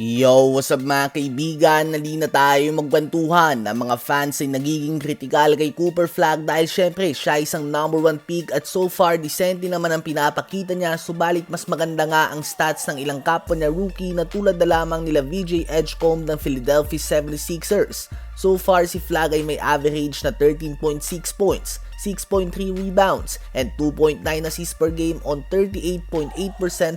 Yo, what's up mga kaibigan? Nali na tayo magbantuhan. Ang mga fans ay nagiging kritikal kay Cooper Flag dahil syempre siya isang number one pick at so far decente naman ang pinapakita niya subalit mas maganda nga ang stats ng ilang kapwa niya rookie na tulad na lamang nila VJ Edgecomb ng Philadelphia 76ers. So far si Flag ay may average na 13.6 points, 6.3 rebounds, and 2.9 assists per game on 38.8%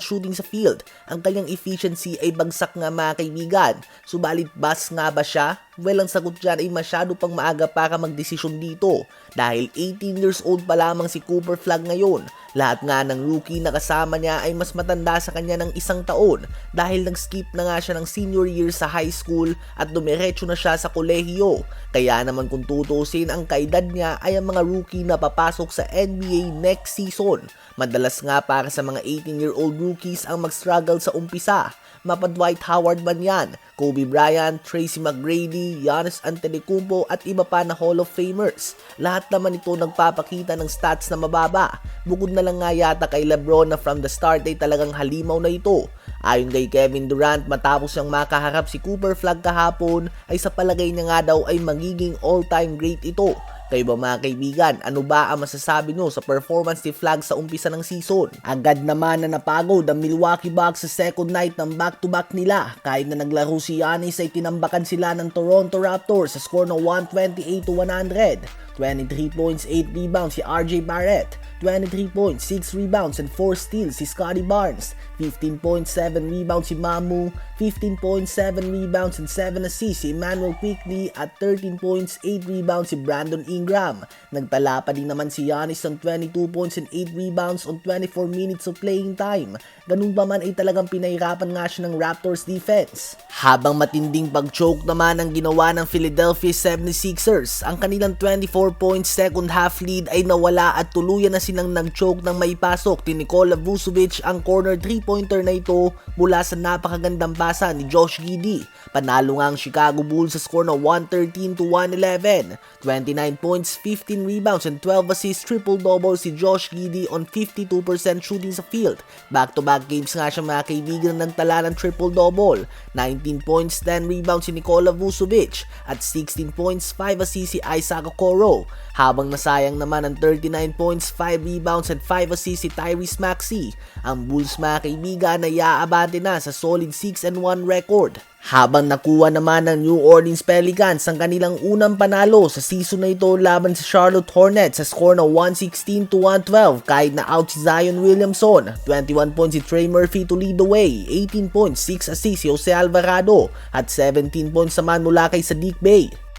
shooting sa field. Ang kanyang efficiency ay bagsak nga mga kaibigan. Subalit bas nga ba siya? Well, ang sagot dyan ay masyado pang maaga para magdesisyon dito. Dahil 18 years old pa lamang si Cooper Flag ngayon. Lahat nga ng rookie na kasama niya ay mas matanda sa kanya ng isang taon dahil nag-skip na nga siya ng senior year sa high school at dumiretso na siya sa kolehiyo. Kaya naman kung tutusin ang kaedad niya ay ang mga rookie na papasok sa NBA next season. Madalas nga para sa mga 18-year-old rookies ang mag-struggle sa umpisa. Mapa Dwight Howard man yan, Kobe Bryant, Tracy McGrady, Giannis Antetokounmpo at iba pa na Hall of Famers. Lahat naman ito nagpapakita ng stats na mababa. Bukod na lang nga yata kay Lebron na from the start ay talagang halimaw na ito. Ayon kay Kevin Durant matapos siyang makaharap si Cooper Flag kahapon ay sa palagay niya nga daw ay magiging all-time great ito. Kayo ba mga kaibigan, ano ba ang masasabi nyo sa performance ni Flag sa umpisa ng season? Agad naman na napagod ang Milwaukee Bucks sa second night ng back-to-back nila. Kahit na naglaro si Giannis ay tinambakan sila ng Toronto Raptors sa score na 128 to 100. 23 points, 8 rebounds si RJ Barrett. 23 points, 6 rebounds and 4 steals si Scotty Barnes, 15.7 rebounds si Mamu, 15.7 rebounds and 7 assists si Emmanuel Quickly at 13 points, 8 rebounds si Brandon Ingram. Nagtala pa din naman si Giannis ng 22 points and 8 rebounds on 24 minutes of playing time. Ganun pa man ay talagang pinahirapan nga siya ng Raptors defense. Habang matinding pag-choke naman ang ginawa ng Philadelphia 76ers, ang kanilang 24 points second half lead ay nawala at tuluyan na silang nag-choke nang maipasok ni Nikola Vucevic ang corner 3-pointer na ito mula sa napakagandang basa ni Josh Giddey. Panalo nga ang Chicago Bulls sa score na 113 to 111. 29 points, 15 rebounds and 12 assists triple-double si Josh Giddey on 52% shooting sa field. Back-to-back games nga siya mga kaibigan na nagtala ng triple-double. 19 points, 10 rebounds si Nikola Vucevic at 16 points, 5 assists si Isaac Okoro. Habang nasayang naman ang 39 points, 5 rebounds at 5 assists si Tyrese Maxey. Ang Bulls mga kaibigan ay aabante na sa solid 6 and 1 record. Habang nakuha naman ng New Orleans Pelicans ang kanilang unang panalo sa season na ito laban sa Charlotte Hornets sa score na 116 to 112 kahit na out si Zion Williamson. 21 points si Trey Murphy to lead the way, 18 points, 6 assists si Jose Alvarado at 17 points naman mula kay Sadiq Bey.